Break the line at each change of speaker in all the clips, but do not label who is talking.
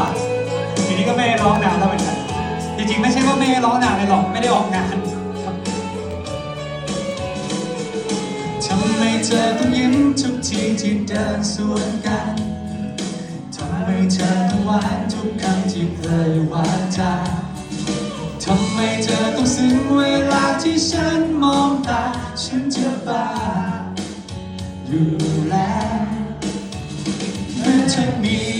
าทีนี้ก็ไม่ได้ร้องนานแล้วเหมือนกันจริงๆไม่ใช่ว่าไม่ได้ร้องนานเลยหรอกไม่ได้ออกงานทำไมเธอต้องยิ้มทุกทีที่เดินสวนกันทำไมเธอต้องหวานทุกคำที่เคยวาจาทำไมเธอต้องซึ้งเวลาที่ฉันมองตา ฉันจะบ้าอยู่แล้วเมื่อเธอมี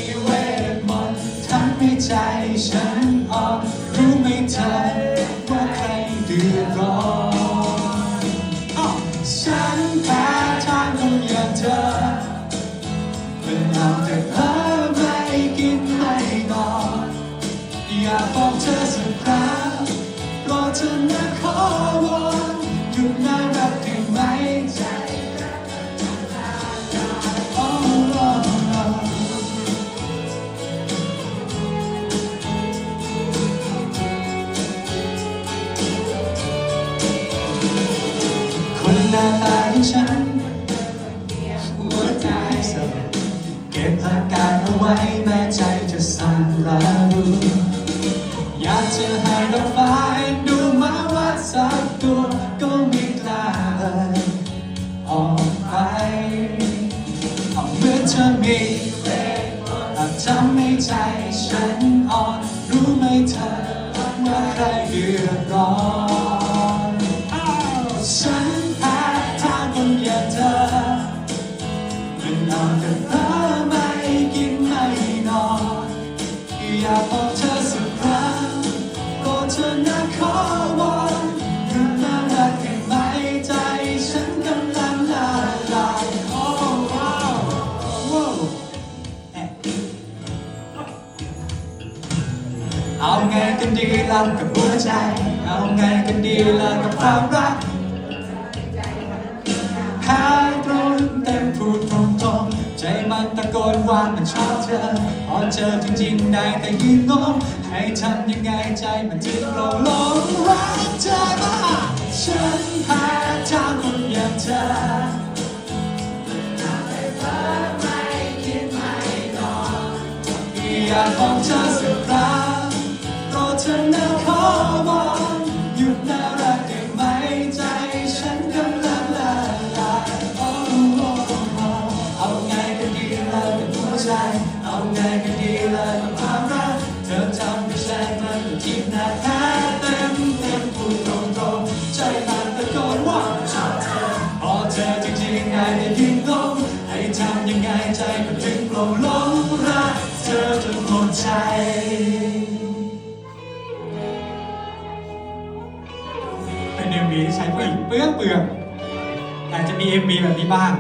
ใจฉันออนรู้ไหมเธอว่าใครเดือดร้อนอ้าวฉันแพ้ทางคนอย่างเธอมันเอาแต่เพ้อไม่กินไม่นอนอยากบอกเธอสักครั้งรอเธอนะขอวอนหยุดน่ารักได้ไหมใจ ก็บอาการเอาไว้แม้ใจจะสั่นระรูอยากจะให้ดอกฟ้าดูมาว่าสักตัวก็ไม่กล้าเอ่ยออกไปเอาเมื่อเธอมีเวทมนต์ทำให้ใจฉันอ่อนรู้ไหมเธอว่าใครเดือดร้อนฉันแพ้ทางคนอย่างเธอมันนอนแต่ เธอนะขอวอนหยุดน่ารักได้ไหมใจฉันกำลังละลายโอ้ว้าวว้าวเอ๊ะเอาไงกันดีล่ะกับหัวใจ เอาไงกันดีล่ะกับความรัก มันตะโกนว่ามันชอบเธอพอเจอจริงๆได้แต่ยืนงงให้ทำยังไงใจมันจึงโลงหลงรักเธอมาฉันแพ้ทางคนอย่างเธออยากบองเธอ ใจ เอาไงกันดีล่ะกับความรักเธอทำให้ฉันมันทิพย์หน้าแท้เต็มเต็มพูดตรงๆใจมันตะโกนว่าชอบเธอพอเธอจริงๆไงได้ยินลงให้ทำยังไงใจมันถึงโปร่งลงรักเธอจนหมดใจเป็นเอ็มวีที่ใช้ผู้หญิงเปลืองเปลืองอยากจะมีเอ็มวีแบบนี้บ้าง